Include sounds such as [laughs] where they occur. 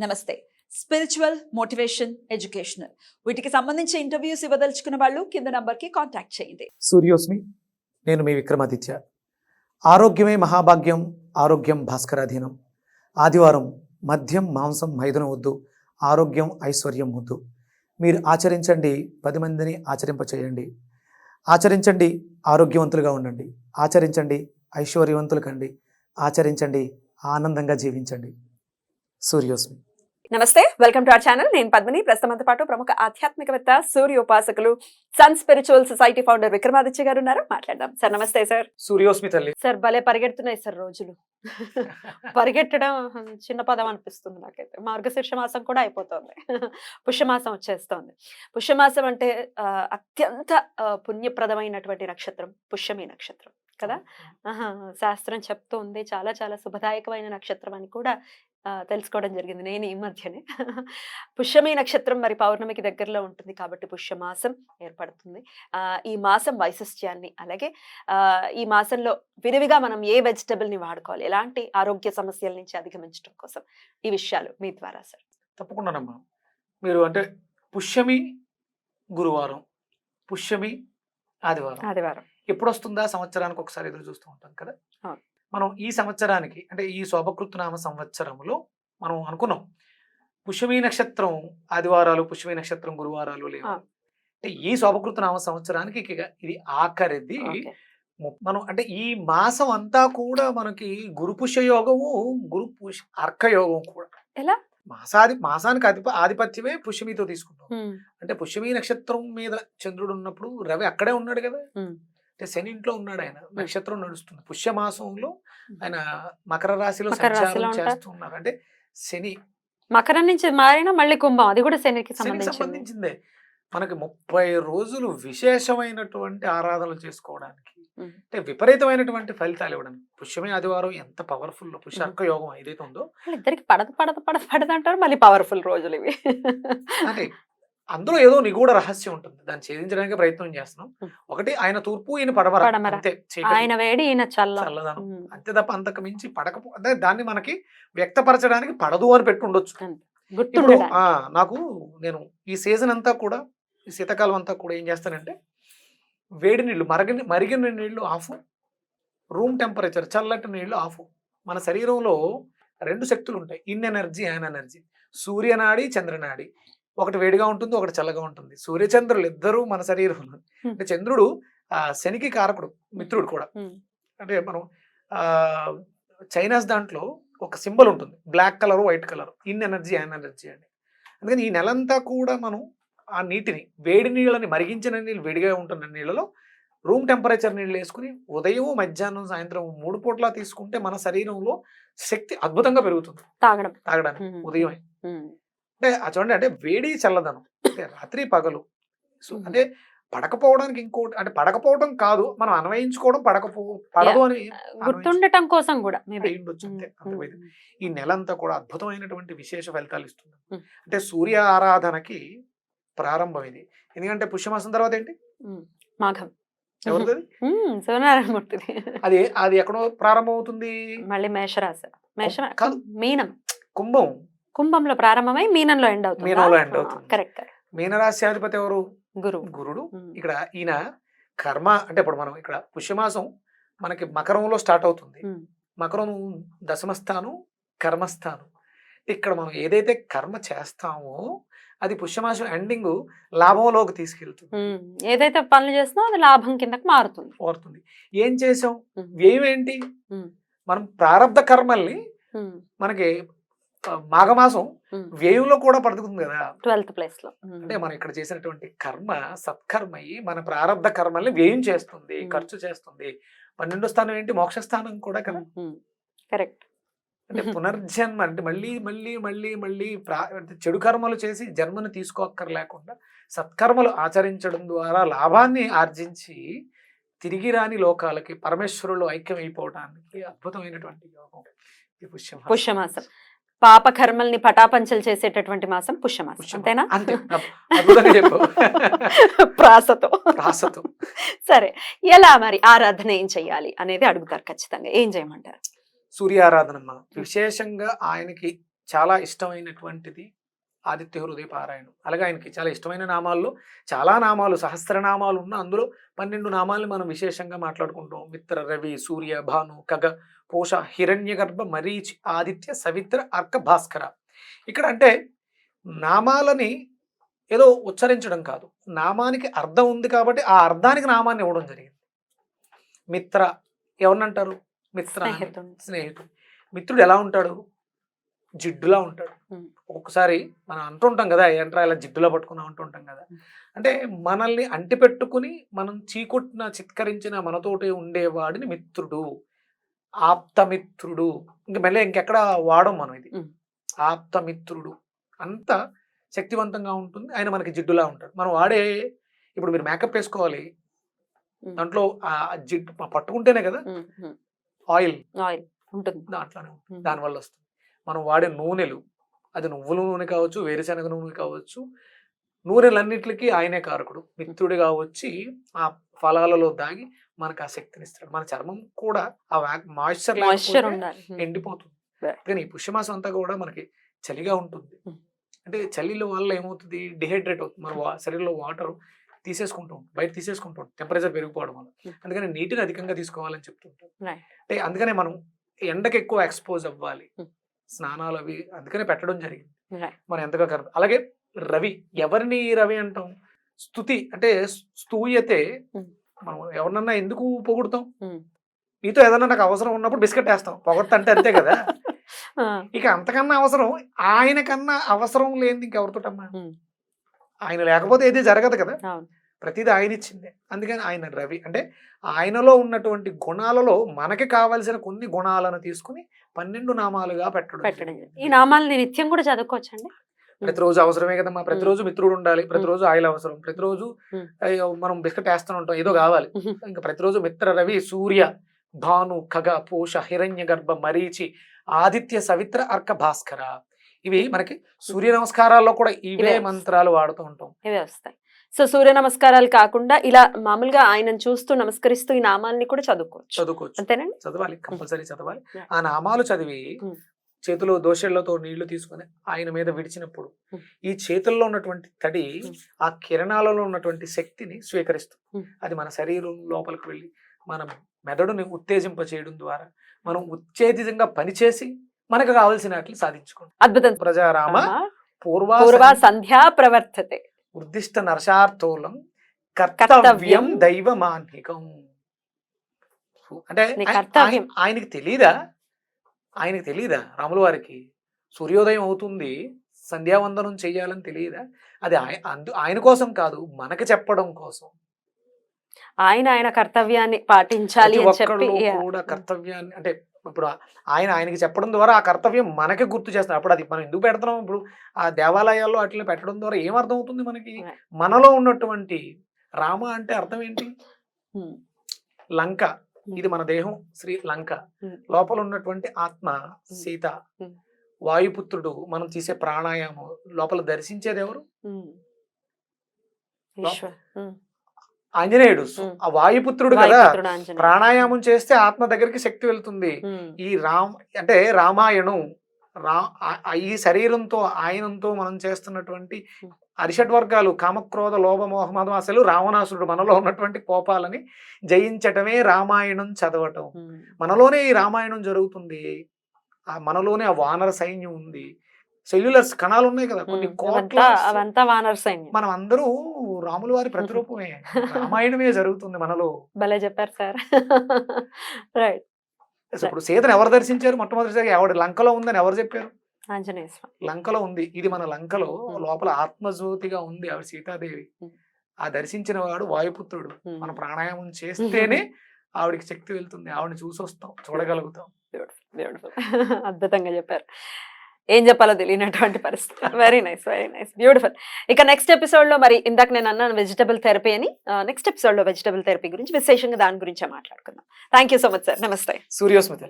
నమస్తే. Spiritual motivation educational వీటికి సంబంధించి ఇంటర్వ్యూస్ ఇవ్వదలుచుకున్న వాళ్ళు కింద నంబర్కి కాంటాక్ట్ చేయండి. సూర్యోస్మి నేను మీ విక్రమాదిత్య. ఆరోగ్యమే మహాభాగ్యం ఆరోగ్యం భాస్కరాధీనం. ఆదివారం మద్యం మాంసం మైదనం వద్దు ఆరోగ్యం ఐశ్వర్యం వద్దు. మీరు ఆచరించండి పది మందిని ఆచరింపచేయండి. ఆచరించండి ఆరోగ్యవంతులుగా ఉండండి. ఆచరించండి ఐశ్వర్యవంతులు కండి. ఆచరించండి ఆనందంగా జీవించండి. సూర్యోస్మి నమస్తే వెల్కమ్ టు అవర్ ఛానల్. నేను పద్మిని. ప్రస్తుతంతో పాటు ప్రముఖ ఆధ్యాత్మికవేత్త సూర్య ఉపాసకులు sun spiritual society founder Vikramaditya garu ఉన్నారు. మాట్లాడదాం. సార్ నమస్తే సార్. సూర్యోస్మి తల్లి. సార్ భలే పరిగెడుతున్నాయి సార్ రోజులు. పరిగెట్టడం చిన్న పదం అనిపిస్తుంది నాకైతే. మార్గశీర్ష మాసం కూడా అయిపోతుంది. పుష్యమాసం వచ్చేస్తోంది. పుష్యమాసం అంటే అత్యంత పుణ్యప్రదమైనటువంటి నక్షత్రం. పుష్యమి నక్షత్రం. కదా? ఆహా, శాస్త్రం చెప్తూ ఉంది. చాలా చాలా శుభదాయకమైన నక్షత్రం అని కూడా తెలుసుకోవడం జరిగింది నేను ఈ మధ్యనే. పుష్యమి నక్షత్రం మరి పౌర్ణమికి దగ్గరలో ఉంటుంది కాబట్టి పుష్యమాసం ఏర్పడుతుంది. ఆ, ఈ మాసం వైశిష్ట్యాన్ని అలాగే ఈ మాసంలో విరివిగా మనం ఏ వెజిటబుల్ని వాడుకోవాలి? ఎలాంటి ఆరోగ్య సమస్యల నుంచి అధిగమించడం కోసం ఈ విషయాలు మీ ద్వారా సార్. తప్పకుండానమ్మా. మీరు అంటే పుష్యమి గురువారం పుష్యమి ఆదివారం. ఆదివారం. ఎప్పుడు వస్తుందా సంవత్సరానికి ఒకసారి ఎదురు చూస్తూ ఉంటాం కదా. మనం ఈ సంవత్సరానికి అంటే ఈ శోభకృతనామ సంవత్సరంలో మనం అనుకున్నాం. పుష్యమి నక్షత్రం ఆదివారాలు పుష్యమి నక్షత్రం గురువారాలు లేవు. అంటే ఈ శోభకృతనామ సంవత్సరానికి ఇది ఆఖరిది. మనం అంటే ఈ మాసం అంతా కూడా మనకి గురు పుష్య యోగము గురు పుష్ అర్క యోగం కూడా. ఎలా? మాసాది మాసానికి అధిప ఆధిపత్యమే పుష్యమితో తీసుకుంటాం. అంటే పుష్యమి నక్షత్రం మీద చంద్రుడు ఉన్నప్పుడు రవి అక్కడే ఉన్నాడు కదా. అంటే శని ఇంట్లో ఉన్నాడు ఆయన నక్షత్రం నడుస్తుంది. పుష్యమాసంలో ఆయన మకర రాశిలో సంచారం. చేస్తున్నారు. అంటే శని మకరం నుంచి మారిన మళ్ళీ కుంభం. అది కూడా శనికి సంబంధించింది. మనకి ముప్పై రోజులు విశేషమైనటువంటి ఆరాధనలు చేసుకోవడానికి. అంటే విపరీతమైనటువంటి ఫలితాలు ఇవ్వడానికి పుష్యమే ఆదివారం ఎంత పవర్ఫుల్ పుష్య ఉమ్. అర్క యోగం ఏదైతే ఉందో ఇద్దరికి పడదు పడదు పడదు పడదు అంటారు. మళ్ళీ పవర్ఫుల్ రోజులు ఇవి. అంటే అందులో ఏదో నిగూఢ రహస్యం ఉంటుంది. దాన్ని ఛేదించడానికి ప్రయత్నం చేస్తున్నాం. ఒకటి ఆయన తూర్పు ఈయన పడమర. అంతే చీకటి, ఆయన వేడి ఈయన చల్ల. చల్లదనం. ఉమ్, అంతే తప్ప అంతకు మించి పడకపో అంటే దాన్ని మనకి వ్యక్తపరచడానికి పడదు అని పెట్టి ఉండొచ్చు ఇప్పుడు నాకు నేను ఈ సీజన్ అంతా కూడా ఈ శీతాకాలం అంతా కూడా ఏం చేస్తానంటే వేడి నీళ్ళు మరగని మరిగిన నీళ్ళు ఆఫ్ రూమ్ టెంపరేచర్ చల్లటి నీళ్ళు ఆఫ్. మన శరీరంలో రెండు శక్తులు ఉంటాయి ఇన్ ఎనర్జీ అండ్ ఎనర్జీ. సూర్యనాడి చంద్రనాడి. ఒకటి వేడిగా ఉంటుంది ఒకటి చల్లగా ఉంటుంది. సూర్యచంద్రులు ఇద్దరూ మన శరీరంలో Hmm. అంటే చంద్రుడు ఆ శనికి కారకుడు మిత్రుడు కూడా. అంటే మనం ఆ, చైనాస్ దాంట్లో ఒక సింబల్ ఉంటుంది. Black colour white colour. In energy and energy అని. అందుకని ఈ నెలంతా కూడా మనం ఆ నీటిని వేడి నీళ్ళని మరిగించిన నీళ్ళు వేడిగా ఉంటున్న నీళ్ళలో రూమ్ టెంపరేచర్ నీళ్ళు వేసుకుని ఉదయం మధ్యాహ్నం సాయంత్రం మూడు పూట్ల తీసుకుంటే మన శరీరంలో శక్తి అద్భుతంగా పెరుగుతుంది. తాగడం. తాగడానికి ఉదయమే. అంటే ఆ చూడండి అంటే వేడి చల్లదనం. అంటే రాత్రి పగలు. సో. అంటే పడకపోవడానికి ఇంకోటి అంటే పడకపోవడం కాదు మనం అన్వయించుకోవడం పడకపో పడదు అని గుర్తుండటం కోసం కూడా ఉండొచ్చు అంతే ఈ నెల అంతా కూడా అద్భుతమైనటువంటి విశేష ఫలితాలు ఇస్తుంది. అంటే సూర్య ఆరాధనకి ప్రారంభం ఇది ఎందుకంటే పుష్యమాసం తర్వాత ఏంటి? మాఘం. ఎవరిది అది? [laughs] అది అది ఎక్కడో ప్రారంభం అవుతుంది మళ్ళీ మేషరాశి. మేష కాదు. మీనం. కుంభం. కుంభంలో ప్రారంభమై మీనంలో ఎండ్ అవుతుంది? మీనంలో end అవుతుంది. కరెక్ట్ మీనరాశ్యాధిపతి ఎవరు? గురువు గురుడు. ఇక్కడ ఈయన కర్మ అంటే ఇప్పుడు మనం ఇక్కడ పుష్యమాసం మనకి మకరంలో స్టార్ట్ అవుతుంది. మకరం దశమస్థానం కర్మస్థానం. ఇక్కడ మనం ఏదైతే కర్మ చేస్తామో అది పుష్యమాసం ఎండింగ్ లాభంలోకి తీసుకెళ్తుంది. ఏదైతే పనులు చేస్తున్నా అది లాభం కిందకి మారుతుంది. కోరుతుంది ఏం చేసాం? వ్యయం ఏంటి మనం ప్రారంధ కర్మల్ని మనకి మాఘమాసం. వ్యయంలో కూడా పడుతుంది కదా. ట్వెల్త్ ప్లేస్లో అంటే మనం ఇక్కడ చేసినటువంటి కర్మ సత్కర్మ అయ్యి మన ప్రారంధ కర్మల్ని వ్యయం చేస్తుంది. ఖర్చు చేస్తుంది. పన్నెండో స్థానం ఏంటి? మోక్ష స్థానం కూడా కదా. కరెక్ట్. అంటే పునర్జన్మ అంటే మళ్ళీ మళ్ళీ మళ్ళీ మళ్ళీ ప్రా- చెడు కర్మలు చేసి జన్మను తీసుకోక్కర్లేకుండా సత్కర్మలు ఆచరించడం ద్వారా లాభాన్ని ఆర్జించి తిరిగి రాని లోకాలకి పరమేశ్వరులు ఐక్యం అయిపోవడానికి అద్భుతమైనటువంటి యోగం పుష్యమాసం. పాప కర్మల్ని పటాపంచలు చేసేటటువంటి మాసం పుష్యమాసం. అంతేనా? ప్రాసతో. సరే ఎలా మరి ఆరాధన ఏం చెయ్యాలి అనేది అడుగుతారు ఖచ్చితంగా. ఏం చేయమంటారు? సూర్యారాధనమ్మ విశేషంగా ఆయనకి చాలా ఇష్టమైనటువంటిది ఆదిత్య హృదయ పారాయణం అలాగే ఆయనకి చాలా ఇష్టమైన నామాల్లో చాలా నామాలు సహస్రనామాలు ఉన్న అందులో పన్నెండు నామాల్ని మనం విశేషంగా మాట్లాడుకుంటాం. మిత్ర రవి సూర్య భాను కగ పోష హిరణ్యగర్భ మరీచి ఆదిత్య సవిత్ర అర్క భాస్కర. ఇక్కడ అంటే నామాలని ఏదో ఉచ్చరించడం కాదు. నామానికి అర్థం ఉంది కాబట్టి ఆ అర్థానికి నామాన్ని ఇవ్వడం జరిగింది. మిత్ర ఎవరినంటారు మిత్ర స్నేహితుడు. మిత్రుడు ఎలా ఉంటాడు? జిడ్డులా ఉంటాడు. ఒక్కొక్కసారి మనం అంటుంటాం కదా ఏంట్రా ఇలా జిడ్డులా పట్టుకున్నాం అంటుంటాం కదా. అంటే మనల్ని అంటిపెట్టుకుని మనం చీకొట్టిన చిత్కరించిన మనతోటే ఉండేవాడిని మిత్రుడు ఆప్తమిత్రుడు. ఇంక మళ్ళీ ఇంకెక్కడ వాడం మనం ఇది. ఆప్తమిత్రుడు. అంత శక్తివంతంగా ఉంటుంది. ఆయన మనకి జిడ్డులా ఉంటాడు. మనం వాడే ఇప్పుడు మీరు మేకప్ వేసుకోవాలి. దాంట్లో ఆ జిడ్డు పట్టుకుంటేనే కదా. ఆయిల్. ఆయిల్ ఉంటుంది. దాంట్లోనే. దానివల్ల వస్తుంది. మనం వాడే నూనెలు అది నువ్వుల నూనె కావచ్చు వేరుశనగ నూనె కావచ్చు నూనెలన్నిటికీ ఆయనే కారకుడు మిత్రుడిగా వచ్చి ఆ ఫలాలలో దాగి మనకు ఆ శక్తిని ఇస్తాడు మన చర్మం కూడా ఆ మాయిశ్చర్ మాయిశ్చర్. ఎండిపోతుంది. కానీ ఈ పుష్యమాసం అంతా కూడా మనకి చలిగా ఉంటుంది. అంటే చలిలో వల్ల ఏమవుతుంది డిహైడ్రేట్ అవుతుంది మన శరీరంలో వాటర్ తీసేసుకుంటాం బయట తీసేసుకుంటాం టెంపరేచర్ పెరిగిపోవడం వల్ల. అందుకని నీటిని అధికంగా తీసుకోవాలని చెప్తుంటాం Right. అంటే అందుకనే మనం ఎండకి ఎక్కువ ఎక్స్పోజ్ అవ్వాలి. స్నానాలు అవి అందుకనే పెట్టడం జరిగింది. మనం ఎంతగా కరెక్ట్ అలాగే రవి ఎవరిని రవి అంటాం? స్తుతి అంటే స్తూయతే. మనం ఎవరినన్నా ఎందుకు పొగుడుతాం. నీతో ఏదన్నా నాకు అవసరం ఉన్నప్పుడు బిస్కెట్ వేస్తాం. పొగడతా అంటే అంతే కదా. [laughs] ఇక అంతకన్నా అవసరం ఆయన కన్నా అవసరం లేనిది ఇంకెవరితోటమ్మా. ఆయన లేకపోతే ఏది జరగదు కదా. ప్రతిదీ ఆయన ఇచ్చిందే అందుకని ఆయన రవి అంటే ఆయనలో ఉన్నటువంటి గుణాలలో మనకి కావలసిన కొన్ని గుణాలను తీసుకుని పన్నెండు నామాలుగా పెట్టడం పెట్టడం. ఈ నామాలని నిత్యం కూడా చదువుకోవచ్చండి? ప్రతిరోజు అవసరమే కదమ్మా. ప్రతిరోజు మిత్రుడు ఉండాలి ప్రతిరోజు ఆయిల్ అవసరం. ప్రతిరోజు మనం బిస్కెట్ వేస్తూనే ఉంటాం. ఏదో కావాలి. ఇంకా ప్రతిరోజు మిత్ర రవి సూర్య భాను ఖగ పూష హిరణ్య గర్భ మరీచి ఆదిత్య సవిత్ర అర్క భాస్కర. ఇవి మనకి సూర్య నమస్కారాల్లో కూడా ఇవే మంత్రాలు వాడుతూ ఉంటాం. ఇవే వస్తాయి. సో సూర్య నమస్కారాలు కాకుండా ఇలా మామూలుగా ఆయనను చూస్తూ నమస్కరిస్తూ ఈ నామాల్ని కూడా చదువుకోవచ్చు చదువుకోవచ్చు అంతేనండి చదవాలి కంపల్సరీ చదవాలి. ఆ నామాలు చదివి. చేతిలో దోషళ్ళతో నీళ్ళు తీసుకొని ఆయన మీద విడిచినప్పుడు. ఈ చేతుల్లో ఉన్నటువంటి తడి. ఆ కిరణాలలో ఉన్నటువంటి శక్తిని స్వీకరిస్తుంది. అది మన శరీరం లోపలికి వెళ్ళి మన మెదడుని ఉత్తేజింప చేయడం ద్వారా మనం ఉత్తేజితంగా పనిచేసి మనకు కావలసినట్లు సాధించుకుంటాం అద్భుతం ప్రజారామ. పూర్వ పూర్వ సంధ్యా ప్రవర్తతే ఉద్దిష్ట నరశార్థోలం కర్తవ్యం దైవమాన్నికం. అంటే ఆయనకి తెలీదా? ఆయనకి తెలీదా రాముల వారికి? సూర్యోదయం అవుతుంది సంధ్యావందనం చెయ్యాలని తెలియదా అది అందు ఆయన కోసం కాదు మనకి చెప్పడం కోసం. ఆయన ఆయన కర్తవ్యాన్ని పాటించాలి. కూడా కర్తవ్యాన్ని అంటే ఇప్పుడు ఆయన ఆయనకి చెప్పడం ద్వారా ఆ కర్తవ్యం మనకి గుర్తు చేస్తాం అప్పుడు అది మనం ఎందుకు పెడుతున్నాం? ఇప్పుడు ఆ దేవాలయాల్లో అట్లా పెట్టడం ద్వారా ఏం అర్థం అవుతుంది మనకి. మనలో ఉన్నటువంటి రామ అంటే అర్థం ఏంటి. లంక. ఇది మన దేహం శ్రీ లంక. లోపల ఉన్నటువంటి ఆత్మ సీత. వాయుపుత్రుడు మనం తీసే ప్రాణాయామం లోపల దర్శించేది ఎవరు. ఆంజనేయుడు. ఆ వాయుపుత్రుడు కదా. ప్రాణాయామం చేస్తే ఆత్మ దగ్గరికి శక్తి వెళ్తుంది. ఈ రామ్ అంటే రామాయణం రా ఈ శరీరంతో ఆయనంతో మనం చేస్తున్నటువంటి. అరిషడ్ వర్గాలు కామక్రోధ లోభ మోహమదం అసలు రావణాసురుడు మనలో ఉన్నటువంటి కోపాలని జయించటమే రామాయణం చదవటం. మనలోనే ఈ రామాయణం జరుగుతుంది ఆ మనలోనే ఆ వానర సైన్యం ఉంది సెల్యులర్స్ కణాలు ఉన్నాయి కదా కొన్ని. కోట్ల అవంతా మనం అందరూ రాముల వారి ప్రతిరూపమే. రామాయణమే జరుగుతుంది మనలో. భలే చెప్పారు సార్. రైట్ ఇప్పుడు సీతను ఎవరు దర్శించారు? మొట్టమొదటిసారి ఎవడు లంకలో ఉందని ఎవరు చెప్పారు? లంకలో ఉంది. ఇది మన లంకలో. లోపల ఆత్మజ్యోతిగా ఉంది ఆవిడ సీతాదేవి. ఆ దర్శించిన వాడు వాయుపుత్రుడు. మన ప్రాణాయామం చేస్తేనే [laughs] ఆవిడకి శక్తి వెళ్తుంది. ఆవిడని చూసి వస్తాం చూడగలుగుతాం [laughs] అద్భుతంగా చెప్పారు. ఏం చెప్పాలో తెలియనటువంటి పరిస్థితి. Very nice very nice beautiful ఇక నెక్స్ట్ ఎపిసోడ్లో మరి ఇందాక నేను అన్నాను వెజిటబుల్ థెరపీ అని. నెక్స్ట్ ఎపిసోడ్లో వెజిటబుల్ థెరపీ గురించి విశేషంగా దాని గురించే మాట్లాడుకుందాం. Thank you so much sir నమస్తే సూర్యోస్మతి